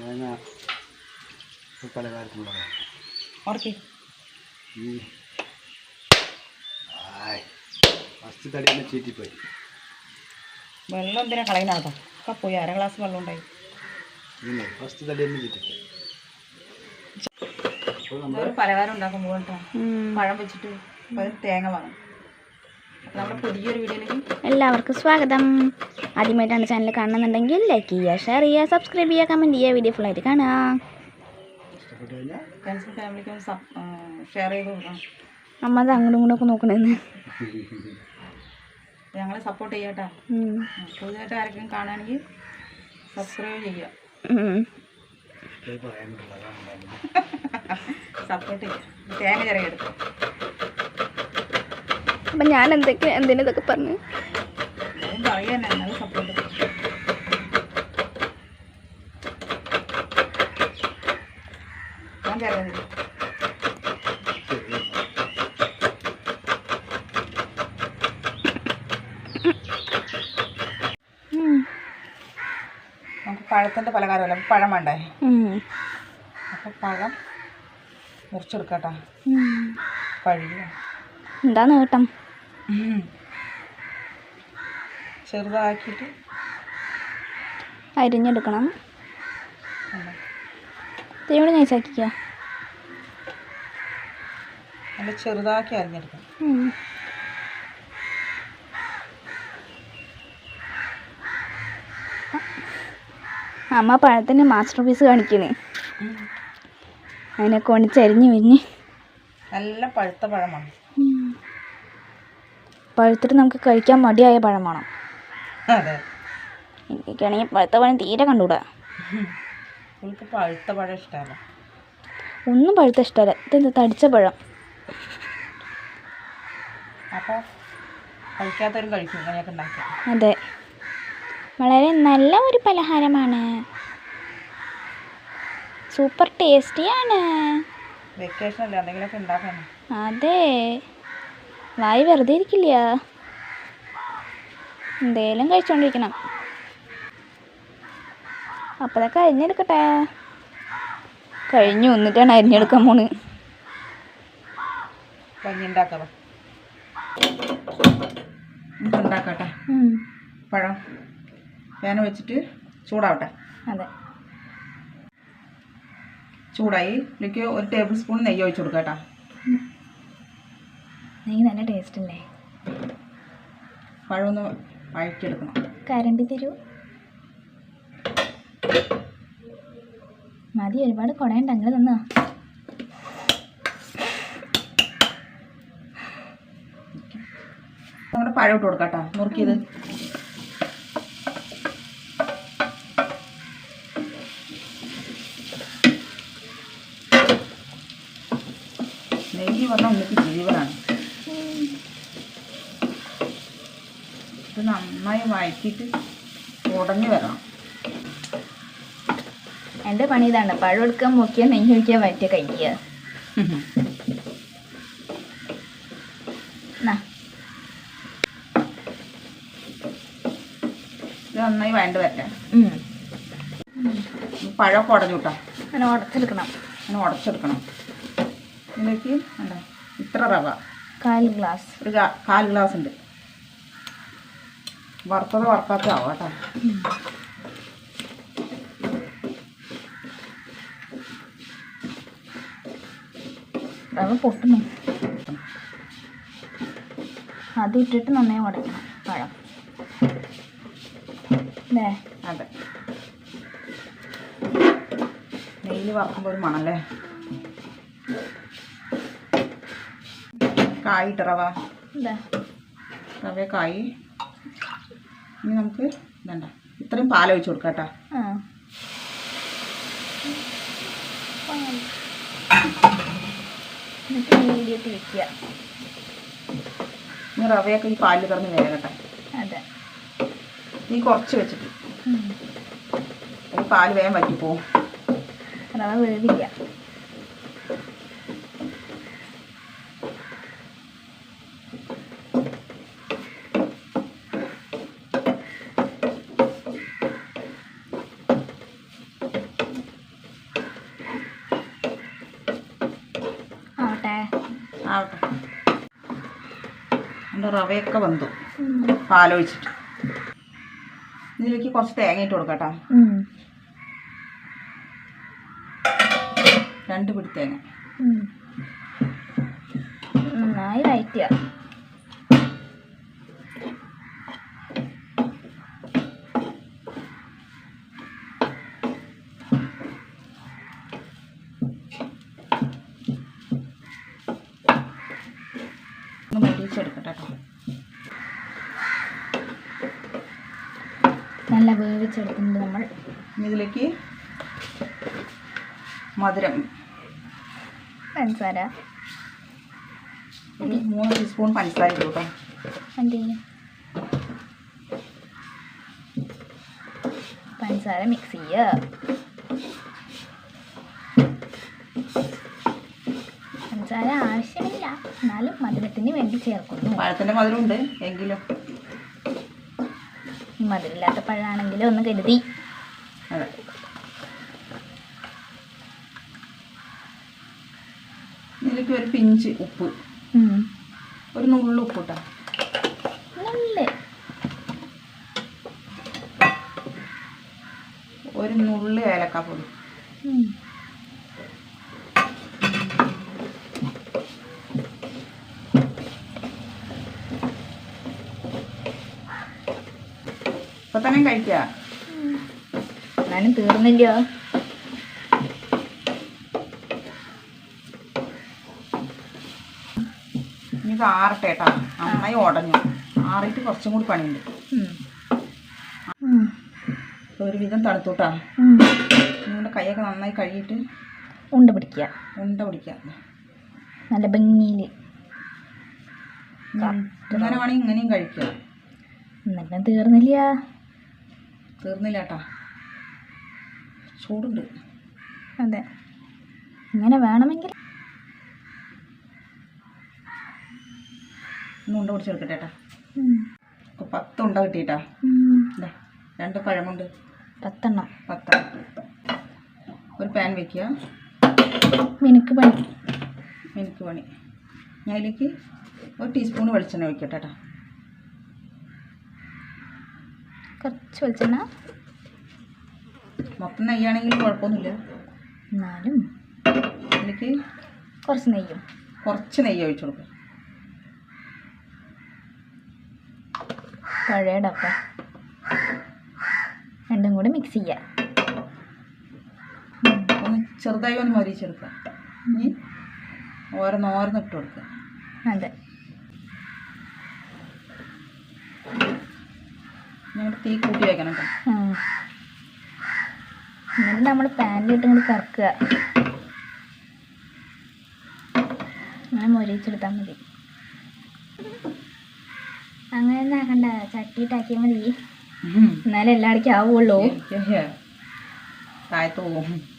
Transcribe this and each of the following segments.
തേങ്ങ ഈ ആയ് ഫസ്റ്റ് തടി തന്നെ ചീറ്റിപ്പോയി. വെള്ളം എന്തിനാ കളയുന്നാട്ടോ ഒക്കെ പോയി അര ഗ്ലാസ് വെള്ളം ഉണ്ടായി. ഫസ്റ്റ് തടി തന്നെ ചീറ്റിപ്പോയി. ഒരു പലഹാരം ഉണ്ടാക്കുമ്പോൾ കേട്ടോ. പഴം വെച്ചിട്ട് തേങ്ങ വേണം അപ്പോൾ നമ്മുടെ പുതിയൊരു വീഡിയോയിലേക്ക് എല്ലാവർക്കും സ്വാഗതം. ആദ്യമായിട്ടാണ് ചാനൽ കാണുന്നുണ്ടെങ്കിൽ ലൈക്ക് ചെയ്യുക ഷെയർ ചെയ്യുക സബ്സ്ക്രൈബ് ചെയ്യുക കമന്റ് ചെയ്യുക. വീഡിയോ ഫുള്ളായിട്ട് കാണുക അമ്മ അത് അങ്ങോട്ടും ഇങ്ങോട്ടും ഒക്കെ നോക്കണെന്ന്. ഞങ്ങളെ സപ്പോർട്ട് ചെയ്യാട്ടോ. പുതിയതായിട്ട് ആരെങ്കിലും കാണുകയാണെങ്കിൽ സബ്സ്ക്രൈബ് ചെയ്യുക. സപ്പോർട്ട് ചെയ്യുക. തേങ്ങ ചെറിയ എടുക്കും അപ്പം ഞാൻ എന്തൊക്കെ എന്തിനും ഇതൊക്കെ പറഞ്ഞു? പഴത്തിന്റെ പലഹാരമല്ല? പഴം വേണ്ടേ? ഉം. അപ്പോൾ പഴം മുറിച്ചെടുക്കട്ടോ. ഉം. കഴുകുക എന്താ നേട്ടം? ചെറുതാക്കിയിട്ട് അരിഞ്ഞെടുക്കണം? ഇത്തിരി നൈസാക്കിക്കുക നല്ല ചെറുതാക്കി അരിഞ്ഞെടുക്കണം. അമ്മ പഴത്തിന് മാസ്റ്റർ പീസ് കാണിക്കണേ. അതിനൊക്കെ കൊണിച്ചരിഞ്ഞ് വിരിഞ്ഞ്. നല്ല പഴുത്ത പഴമാണ്. പഴുത്തിട്ട് നമുക്ക് കഴിക്കാൻ മടിയായ പഴം വേണം എനിക്കാണെങ്കിൽ പഴുത്ത പഴം തീരെ കണ്ടുകൂടാ എനിക്ക് പഴുത്ത പഴം ഇഷ്ടമല്ല ഒന്നും പഴുത്ത ഇഷ്ടമല്ല. ഇതെന്താ തടിച്ച പഴം. അതെ. വളരെ നല്ല ഒരു പലഹാരമാണ്. സൂപ്പർ ടേസ്റ്റിയാണ്. വെക്കേഷൻ അല്ലേ? എന്തെങ്കിലുമൊക്കെ ഉണ്ടാക്കണം. അതെ. വായി വെറുതെ ഇരിക്കില്ല. എന്തേലും കഴിച്ചോണ്ടിരിക്കണം. അപ്പോഴൊക്കെ അരിഞ്ഞെടുക്കട്ടെ കഴിഞ്ഞു വന്നിട്ടാണ് അരിഞ്ഞെടുക്കാൻ പോണ്. ഉണ്ടാക്കട്ടെ. പഴം പാൻ വെച്ചിട്ട് ചൂടാവട്ടെ. അതെ. ചൂടായി ഇതിലേക്ക് ഒരു ടേബിൾ സ്പൂൺ നെയ്യ് ഒഴിച്ചു കൊടുക്കാം കേട്ടോ നെയ്യ് നല്ല ടേസ്റ്റ് അല്ലേ? പഴമൊന്ന് വഴറ്റിയെടുക്കണം. കരണ്ടി തരൂ. മതി ഒരുപാട് കുടയുണ്ട്. അങ്ങനെ തന്ന. നമ്മുടെ പഴം ഇട്ട് കൊടുക്കാം കേട്ടോ. നുറുക്കിയത്. നെയ്യ് പറഞ്ഞാൽ ഉണ്ണിക്ക് ജീവനാണ് ഇത് നന്നായി വഴറ്റിയിട്ട് ഉടഞ്ഞു വരണം. എന്റെ പണി ഇതാണ്. പഴം എടുക്കാൻ മുക്കിയ നെയ്യ് ഒഴിക്കുക വയറ്റിയ കഴിക്കുക നന്നായി വേണ്ട വരട്ടെ. പഴമൊക്കെ ഉടഞ്ഞു കിട്ടാം. അങ്ങനെ ഉടച്ചെടുക്കണം. അങ്ങനെ ഉടച്ചെടുക്കണം. ഇതിലേക്ക് ഇത്ര റവ. കാൽ ഗ്ലാസ്. ഒരു കാൽ ഗ്ലാസ് ഉണ്ട്. വറുത്തത് വറുക്കാത്ത ആവും കേട്ടോ. റവ പൊട്ടുന്നു അത് ഇട്ടിട്ട് നന്നായി ഉടയ്ക്കണം പഴം. അല്ലേ? അതെ. നെയ്യിൽ വറുക്കുമ്പോൾ ഒരു മണല്ലേ? കായിട്ടറവാ റവ. കായ്. ഇനി നമുക്ക് വേണ്ട. ഇത്രയും പാലൊഴിച്ച് കൊടുക്കാം കേട്ടോ. ആ. എന്നിട്ട് മീഡിയത്തിൽ വെക്കുക. ഇനി റവയൊക്കെ ഈ പാലിൽ കിടന്ന് വേകട്ടെ. അതെ. ഈ കുറച്ച് വെച്ചിട്ട്. പാൽ വേഗം വറ്റിപ്പോവും. റവ വേവില്ല നമ്മുടെ റവയൊക്കെ വന്നു. പാലൊഴിച്ചിട്ട് ഇതിലേക്ക് കുറച്ച് തേങ്ങ ഇട്ട് കൊടുക്കാം കേട്ടോ രണ്ട് പിടി തേങ്ങ. നന്നായി വയറ്റുക ഒന്ന് മരിച്ചെടുക്കട്ടെ കേട്ടോ. നല്ല വേവിച്ചെടുക്കുന്നുണ്ട് നമ്മൾ. ഇതിലേക്ക് മധുരം. പഞ്ചസാര. ഒരു മൂന്ന് ടീസ്പൂൺ പഞ്ചസാര ഇട്ടു കേട്ടോ. പഞ്ചസാര മിക്സ് ചെയ്യുക പഞ്ചസാര ആവശ്യമില്ല എന്നാലും മധുരത്തിന് വേണ്ടി ചേർക്കുന്നു. പഴത്തിന്റെ മധുരമുണ്ട് എങ്കിലും. മധുരമില്ലാത്ത പഴമാണെങ്കിലും ഒന്ന് കരുതി. അതെ. ഇതിലേക്ക് ഒരു പിഞ്ച് ഉപ്പ്. ഒരു നുള്ളു ഉപ്പ് നല്ല ഒരു നുള്ളു ഏലക്കാപ്പൊടി. ഇപ്പൊ തന്നെ കഴിക്കുക എന്നാലും തീർന്നില്ലയോ ഇത് ആറട്ടെ കേട്ടോ. നന്നായി ഉടഞ്ഞു. ആറിയിട്ട് കുറച്ചും കൂടി പണിയുണ്ട്. ഒരുവിധം തണുത്തൂട്ടാ. നിങ്ങളുടെ കൈയൊക്കെ നന്നായി കഴുകിയിട്ട് ഉണ്ട പിടിക്കുക ഉണ്ട പിടിക്കുക നല്ല ഭംഗിയിൽ. ഇങ്ങനെ വേണമെങ്കിൽ ഇങ്ങനെയും കഴിക്കുക നല്ല തീർന്നില്ല. തീർന്നില്ല കേട്ടാ ചൂടുണ്ട്. അതെ. ഇങ്ങനെ വേണമെങ്കിൽ ഉണ്ട പിടിച്ചെടുക്കട്ടെ. ഇപ്പൊ പത്ത് ഉണ്ട കിട്ടിയിട്ടാ. രണ്ട് പഴമുണ്ട്. പത്തെണ്ണം. പത്തെണ്ണം. ഒരു പാൻ വെക്കുക. മിനുക്ക് പണി. മിനുക്ക് പണി. ഞാൻ അതിലേക്ക് ഒരു ടീസ്പൂൺ വെളിച്ചെണ്ണ ഒഴിക്കട്ടെ കേട്ടോ കുറച്ച് വെളിച്ചെണ്ണ. മൊത്തം നെയ്യാണെങ്കിലും കുഴപ്പമൊന്നുമില്ല. എന്നാലും അതിലേക്ക് കുറച്ച് നെയ്യും. കുറച്ച് നെയ്യ് ഒഴിച്ചു കൊടുക്കും. പഴയ ഡപ്പ രണ്ടും കൂടി മിക്സ് ചെയ്യുക ഒന്ന് ചെറുതായി ഒന്ന് മരിച്ചെടുക്കുക ഇനി ഓരോന്നോരോന്ന് ഇട്ട് കൊടുക്കുക അതെ. തീ കൂട്ടി വെക്കണം കേട്ടോ. എന്നിട്ട് നമ്മൾ പാനിലിട്ട് ഇങ്ങോട്ട് കറക്കുക. അങ്ങനെ മൊരിച്ചെടുത്താൽ മതി. അങ്ങനെ ഒന്നും ആക്കണ്ട. ചട്ടിയിട്ടാക്കിയാൽ മതി. എന്നാലേ എല്ലാവർക്കും ആവുള്ളൂ.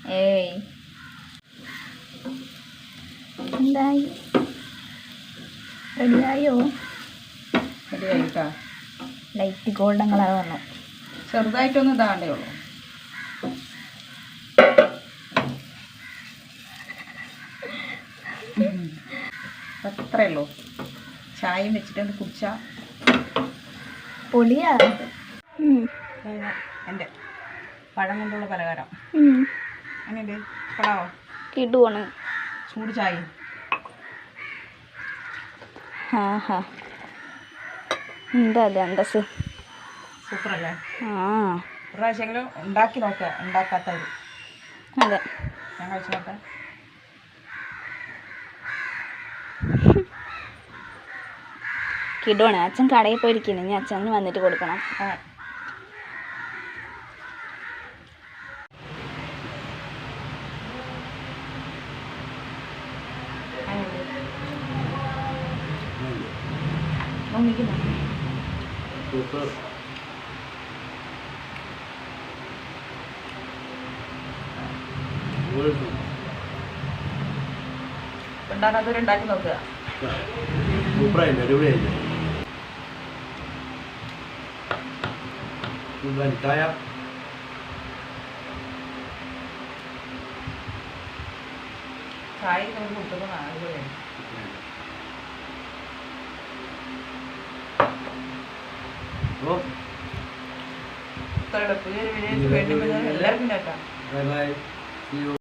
ഏയ്. എന്തായി? റെഡിയായോ? റെഡിയായിട്ടാ ലൈറ്റ് ഗോൾഡൻ കളർ വന്നു. ചെറുതായിട്ടൊന്നും ഇതാണ്ടേ ഉള്ളൂ. അത്രേ ഉള്ളൂ. ചായയും വെച്ചിട്ട് കുടിച്ചാൽ പൊളിയാ. എന്റെ പഴം കൊണ്ടുള്ള പലഹാരം. എങ്ങനെയുണ്ട്? കൊള്ളാവോ? കിടുവാണ്. ചൂട് ചായ ഹാ ഹാ എന്താ അല്ലേ അന്തസ് സൂപ്പറല്ലേ? ആ. പ്രാവശ്യമെങ്കിലും ഉണ്ടാക്കി നോക്കുക ഉണ്ടാക്കാത്തവർ അതെ. ഞാൻ കഴിച്ചു നോക്കാം. കിടുവാണ്. അച്ഛൻ കടയിൽ പോയിരിക്കുന്നു. ഇനി അച്ഛന് വന്നിട്ട് കൊടുക്കണം. ആ. സൂപ്പർ സൂപ്പറായില്ലേ അടിപൊളിയായില്ലേ? വനിതായ ചായ നമുക്ക് കൊടുത്തത് ಉತ್ತರ ಪೂಜಾರಿ ವಿಜಯ ಎಲ್ಲ ಬಾಯ್ ಬಾಯ್